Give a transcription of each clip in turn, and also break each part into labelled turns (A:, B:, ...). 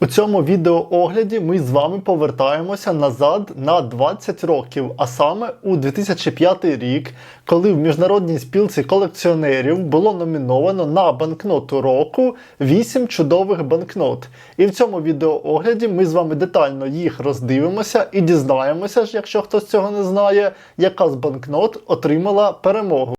A: У цьому відеоогляді ми з вами повертаємося назад на 20 років, а саме у 2005 рік, коли в міжнародній спілці колекціонерів було номіновано на банкноту року 8 чудових банкнот. І в цьому відеоогляді ми з вами детально їх роздивимося і дізнаємося ж, якщо хтось цього не знає, яка з банкнот отримала перемогу.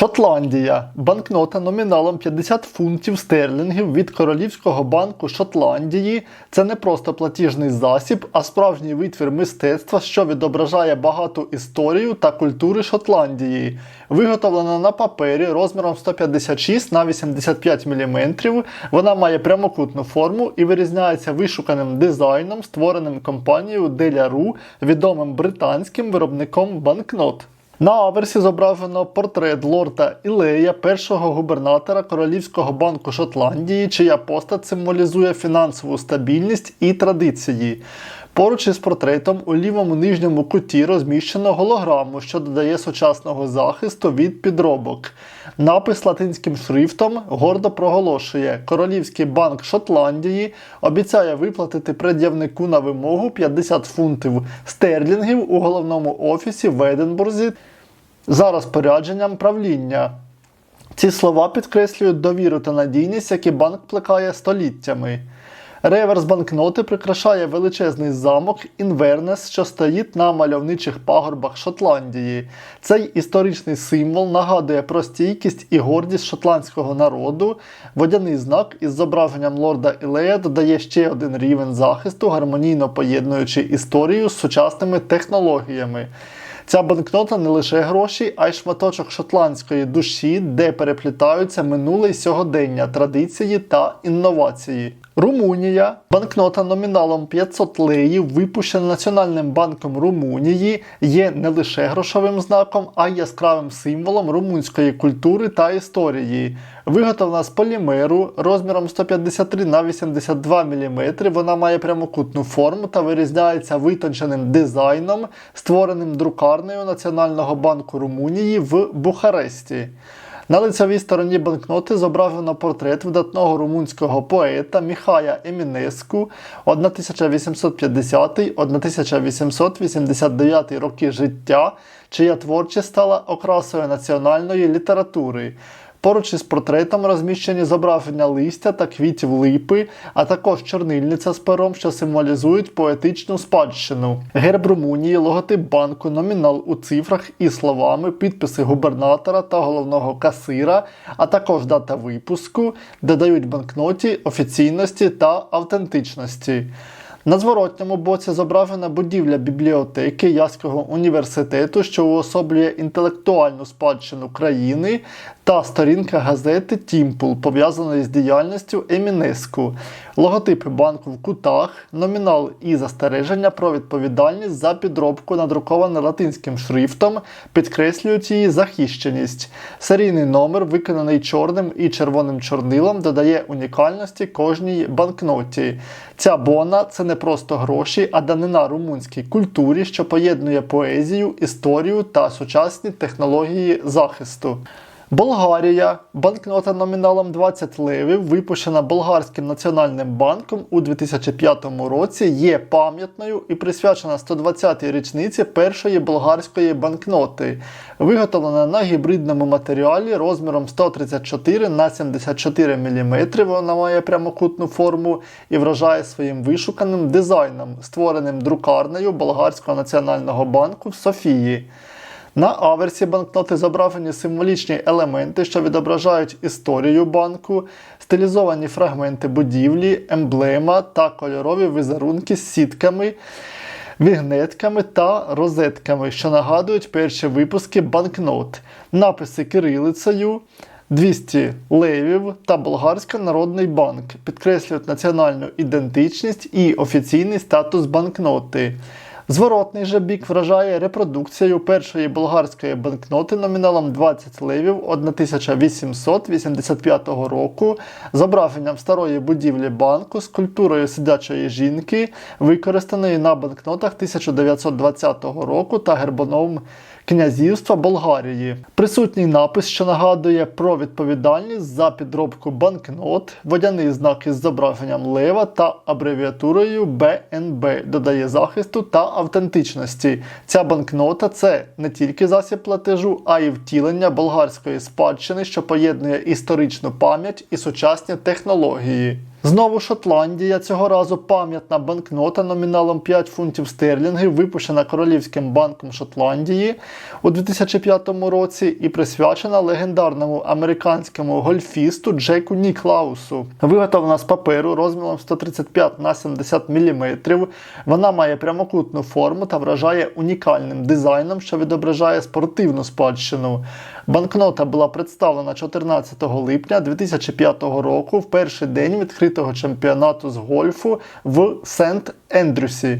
A: Шотландія. Банкнота номіналом 50 фунтів стерлінгів від Королівського банку Шотландії. Це не просто платіжний засіб, а справжній витвір мистецтва, що відображає багату історію та культури Шотландії. Виготовлена на папері розміром 156 на 85 мм. Вона має прямокутну форму і вирізняється вишуканим дизайном, створеним компанією Деляру, відомим британським виробником банкнот. На аверсі зображено портрет лорда Ілея, першого губернатора Королівського банку Шотландії, чия постать символізує фінансову стабільність і традиції. Поруч із портретом у лівому нижньому куті розміщено голограму, що додає сучасного захисту від підробок. Напис латинським шрифтом гордо проголошує: Королівський банк Шотландії обіцяє виплатити пред'явнику на вимогу 50 фунтів стерлінгів у головному офісі в Единбурзі за розпорядженням правління. Ці слова підкреслюють довіру та надійність, які банк плекає століттями. Реверс банкноти прикрашає величезний замок Інвернес, що стоїть на мальовничих пагорбах Шотландії. Цей історичний символ нагадує про стійкість і гордість шотландського народу. Водяний знак із зображенням лорда Ілея додає ще один рівень захисту, гармонійно поєднуючи історію з сучасними технологіями. Ця банкнота не лише гроші, а й шматочок шотландської душі, де переплітаються минуле й сьогодення, традиції та інновації. Румунія. Банкнота номіналом 500 леїв, випущена Національним банком Румунії, є не лише грошовим знаком, а й яскравим символом румунської культури та історії. Виготовлена з полімеру розміром 153 на 82 мм. Вона має прямокутну форму та вирізняється витонченим дизайном, створеним друкарнею Національного банку Румунії в Бухаресті. На лицевій стороні банкноти зображено портрет видатного румунського поета Міхая Емінеску 1850-1889 роки життя, чия творчість стала окрасою національної літератури. Поруч із портретом розміщені зображення листя та квітів липи, а також чорнильниця з пером, що символізують поетичну спадщину. Герб Румунії, логотип банку, номінал у цифрах і словами, підписи губернатора та головного касира, а також дата випуску, додають банкноті офіційності та автентичності. На зворотньому боці зображена будівля бібліотеки Яського університету, що уособлює інтелектуальну спадщину країни, та сторінка газети Тімпул, пов'язаної з діяльністю Емінеску, логотипи банку в кутах, номінал і застереження про відповідальність за підробку, надруковане латинським шрифтом, підкреслюють її захищеність. Серійний номер, виконаний чорним і червоним чорнилом, додає унікальності кожній банкноті. Ця бона це не просто гроші, а данина румунській культурі, що поєднує поезію, історію та сучасні технології захисту. Болгарія. Банкнота номіналом 20 левів, випущена Болгарським національним банком у 2005 році, є пам'ятною і присвячена 120-й річниці першої болгарської банкноти, виготовлена на гібридному матеріалі розміром 134 на 74 мм. Вона має прямокутну форму і вражає своїм вишуканим дизайном, створеним друкарнею Болгарського національного банку в Софії. На аверсі банкноти зображені символічні елементи, що відображають історію банку, стилізовані фрагменти будівлі, емблема та кольорові візерунки з сітками, вігнетками та розетками, що нагадують перші випуски банкнот, написи кирилицею. 200 левів та Болгарський народний банк підкреслюють національну ідентичність і офіційний статус банкноти. Зворотний же бік вражає репродукцією першої болгарської банкноти номіналом 20 ливів 1885 року, зображенням старої будівлі банку, скульптурою сидячої жінки, використаної на банкнотах 1920 року та гербоном князівства Болгарії. Присутній напис, що нагадує про відповідальність за підробку банкнот, водяний знак із зображенням лева та абревіатурою БНБ додає захисту та автентичності. Ця банкнота це не тільки засіб платежу, а й втілення болгарської спадщини, що поєднує історичну пам'ять і сучасні технології. Знову Шотландія, цього разу пам'ятна банкнота номіналом 5 фунтів стерлінгів, випущена Королівським банком Шотландії у 2005 році і присвячена легендарному американському гольфісту Джеку Ніклаусу. Виготовлена з паперу розміром 135 на 70 мм. Вона має прямокутну форму та вражає унікальним дизайном, що відображає спортивну спадщину. Банкнота була представлена 14 липня 2005 року в перший день відкритого чемпіонату з гольфу в Сент-Ендрюсі.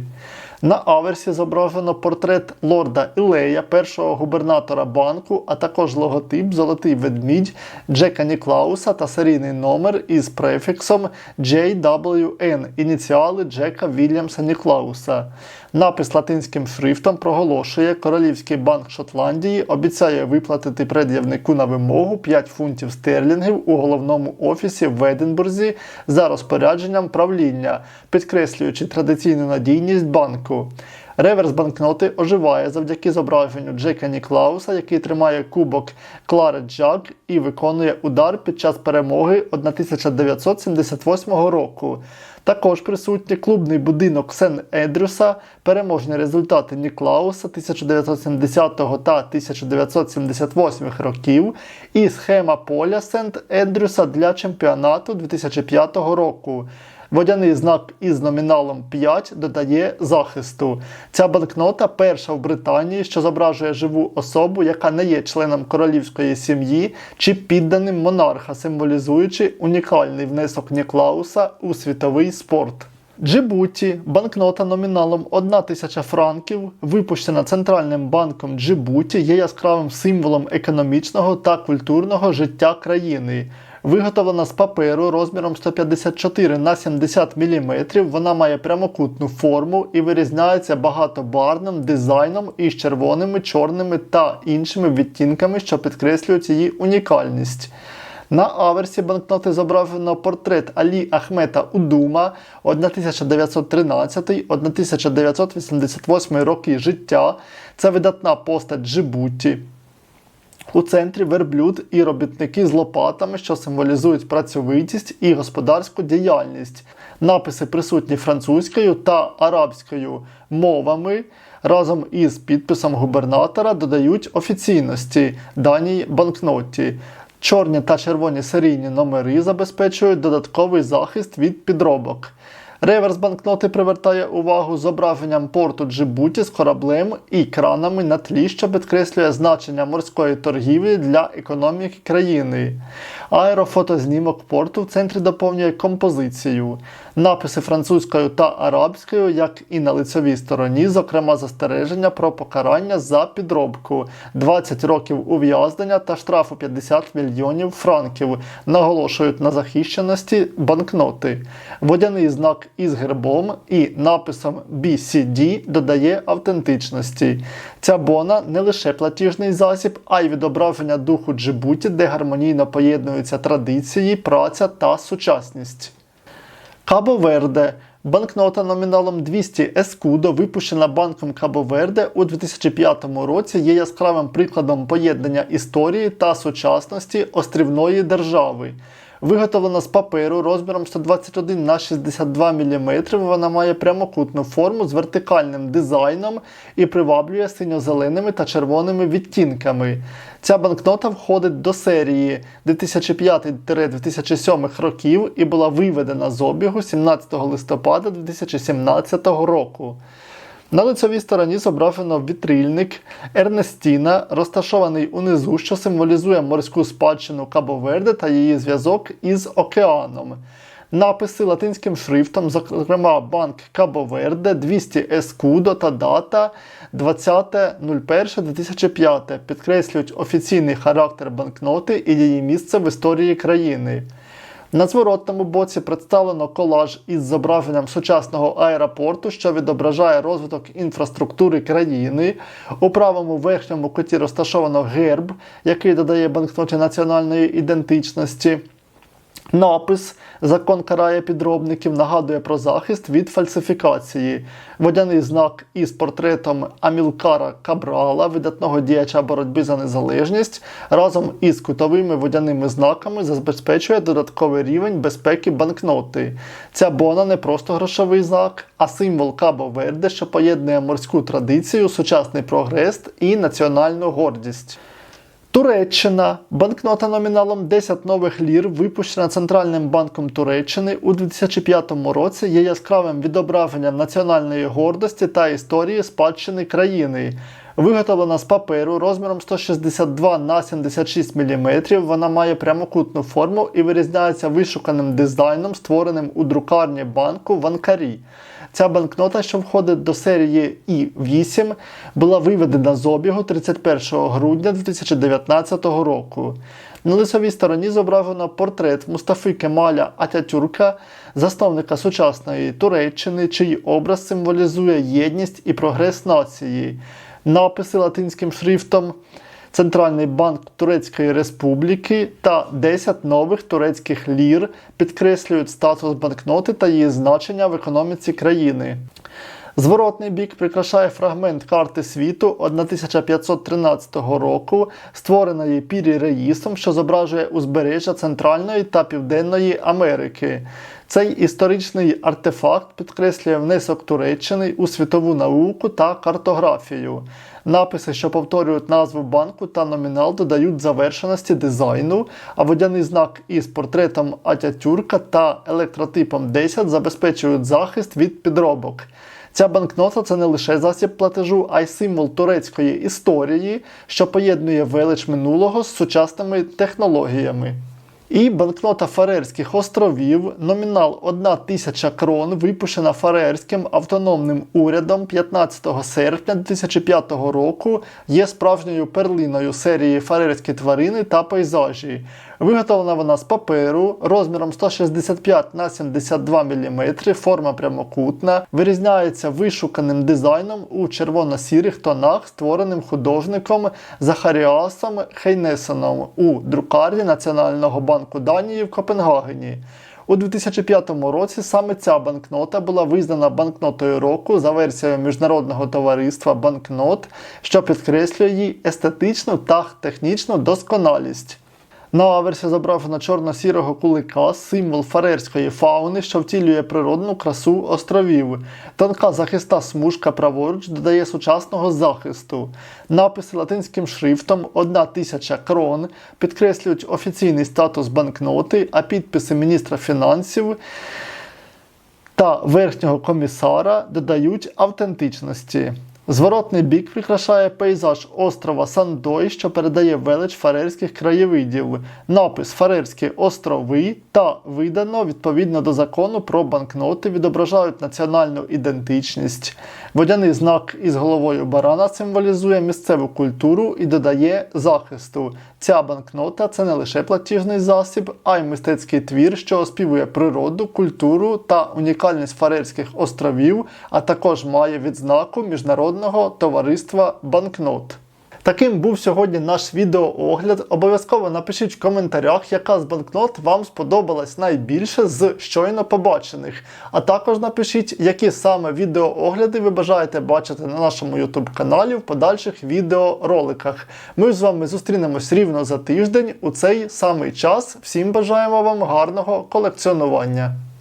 A: На аверсі зображено портрет лорда Ілея, першого губернатора банку, а також логотип Золотий ведмідь Джека Ніклауса та серійний номер із префіксом JWN, ініціали Джека Вільямса Ніклауса. Напис латинським шрифтом проголошує, Королівський банк Шотландії обіцяє виплатити пред'явнику на вимогу 5 фунтів стерлінгів у головному офісі в Единбурзі за розпорядженням правління, підкреслюючи традиційну надійність банку. Реверс банкноти оживає завдяки зображенню Джека Ніклауса, який тримає кубок Кларет Джак і виконує удар під час перемоги 1978 року. Також присутній клубний будинок Сен Едрюса, переможні результати Ніклауса 1970 та 1978 років, і схема поля Сент Едрюса для чемпіонату 2005 року. Водяний знак із номіналом 5 додає захисту. Ця банкнота перша в Британії, що зображує живу особу, яка не є членом королівської сім'ї чи підданим монарха, символізуючи унікальний внесок Ніклауса у світовий спорт. Джибуті, банкнота номіналом 1 тисяча франків, випущена Центральним банком Джибуті, є яскравим символом економічного та культурного життя країни. Виготовлена з паперу розміром 154 на 70 мм, вона має прямокутну форму і вирізняється багатобарним дизайном із червоними, чорними та іншими відтінками, що підкреслюють її унікальність. На аверсі банкноти зображено портрет Алі Ахмета Удума 1913-1988 роки життя. Це видатна постать Джибуті. У центрі верблюд і робітники з лопатами, що символізують працьовитість і господарську діяльність. Написи присутні французькою та арабською мовами. Разом із підписом губернатора додають офіційності даній банкноті. Чорні та червоні серійні номери забезпечують додатковий захист від підробок. Реверс банкноти привертає увагу зображенням порту Джибуті з кораблем і кранами на тлі, що підкреслює значення морської торгівлі для економіки країни. Аерофотознімок порту в центрі доповнює композицію. Написи французькою та арабською, як і на лицевій стороні, зокрема застереження про покарання за підробку, 20 років ув'язнення та штрафу 50 мільйонів франків, наголошують на захищеності банкноти. Водяний знак із гербом і написом BCD додає автентичності. Ця бона не лише платіжний засіб, а й відображення духу Джибуті, де гармонійно поєднуються традиції, праця та сучасність. Кабо Верде. Банкнота номіналом 200 Ескудо, випущена банком Кабо Верде у 2005 році, є яскравим прикладом поєднання історії та сучасності острівної держави. Виготовлена з паперу розміром 121 на 62 мм, вона має прямокутну форму з вертикальним дизайном і приваблює синьо-зеленими та червоними відтінками. Ця банкнота входить до серії 2005-2007 років і була виведена з обігу 17 листопада 2017 року. На лицевій стороні зображено вітрильник Ернестіна, розташований унизу, що символізує морську спадщину Кабо-Верде та її зв'язок із океаном. Написи латинським шрифтом, зокрема Банк Кабо Верде, 200 Ескудо та дата 20.01.2005 підкреслюють офіційний характер банкноти і її місце в історії країни. На зворотному боці представлено колаж із зображенням сучасного аеропорту, що відображає розвиток інфраструктури країни. У правому верхньому куті розташовано герб, який додає банкноті національної ідентичності. Напис Закон карає підробників нагадує про захист від фальсифікації. Водяний знак із портретом Амілкара Кабрала, видатного діяча боротьби за незалежність, разом із кутовими водяними знаками забезпечує додатковий рівень безпеки банкноти. Ця бона не просто грошовий знак, а символ Кабо Верде, що поєднує морську традицію, сучасний прогрес і національну гордість. Туреччина. Банкнота номіналом 10 нових лір, випущена Центральним банком Туреччини у 2005 році, є яскравим відображенням національної гордості та історії спадщини країни. Виготовлена з паперу розміром 162 на 76 мм, вона має прямокутну форму і вирізняється вишуканим дизайном, створеним у друкарні банку в Анкарі. Ця банкнота, що входить до серії І8, була виведена з обігу 31 грудня 2019 року. На лицевій стороні зображено портрет Мустафи Кемаля Атятюрка, засновника сучасної Туреччини, чий образ символізує єдність і прогрес нації. Написи латинським шрифтом. Центральний банк Турецької Республіки та 10 нових турецьких лір підкреслюють статус банкноти та її значення в економіці країни. Зворотний бік прикрашає фрагмент карти світу 1513 року, створеної Пірі Реїсом, що зображує узбережжя Центральної та Південної Америки. Цей історичний артефакт підкреслює внесок Туреччини у світову науку та картографію. Написи, що повторюють назву банку та номінал, додають завершеності дизайну, а водяний знак із портретом Атятюрка та електротипом 10 забезпечують захист від підробок. Ця банкнота це не лише засіб платежу, а й символ турецької історії, що поєднує велич минулого з сучасними технологіями. І банкнота Фарерських островів, номінал 1 тисяча крон, випущена Фарерським автономним урядом 15 серпня 2005 року, є справжньою перлиною серії Фарерські тварини та пейзажі. Виготовлена вона з паперу розміром 165 на 72 мм, форма прямокутна, вирізняється вишуканим дизайном у червоно-сірих тонах, створеним художником Захаріасом Хейнесеном у друкарні Національного банку Данії в Копенгагені. У 2005 році саме ця банкнота була визнана банкнотою року за версією міжнародного товариства банкнот, що підкреслює її естетичну та технічну досконалість. На аверсі зображено чорно-сірого кулика, символ фарерської фауни, що втілює природну красу островів. Тонка захиста смужка праворуч додає сучасного захисту. Написи латинським шрифтом 1 тисяча крон підкреслюють офіційний статус банкноти, а підписи міністра фінансів та верхнього комісара додають автентичності. Зворотний бік прикрашає пейзаж острова Сандой, що передає велич фарерських краєвидів, напис Фарерські острови та видано відповідно до закону про банкноти відображають національну ідентичність. Водяний знак із головою барана символізує місцеву культуру і додає захисту. Ця банкнота це не лише платіжний засіб, а й мистецький твір, що оспівує природу, культуру та унікальність Фарерських островів, а також має відзнаку міжнародного товариства банкнот. Таким був сьогодні наш відеоогляд. Обов'язково напишіть в коментарях, яка з банкнот вам сподобалась найбільше з щойно побачених. А також напишіть, які саме відеоогляди ви бажаєте бачити на нашому YouTube каналі в подальших відеороликах. Ми з вами зустрінемось рівно за тиждень у цей самий час. Всім бажаємо вам гарного колекціонування!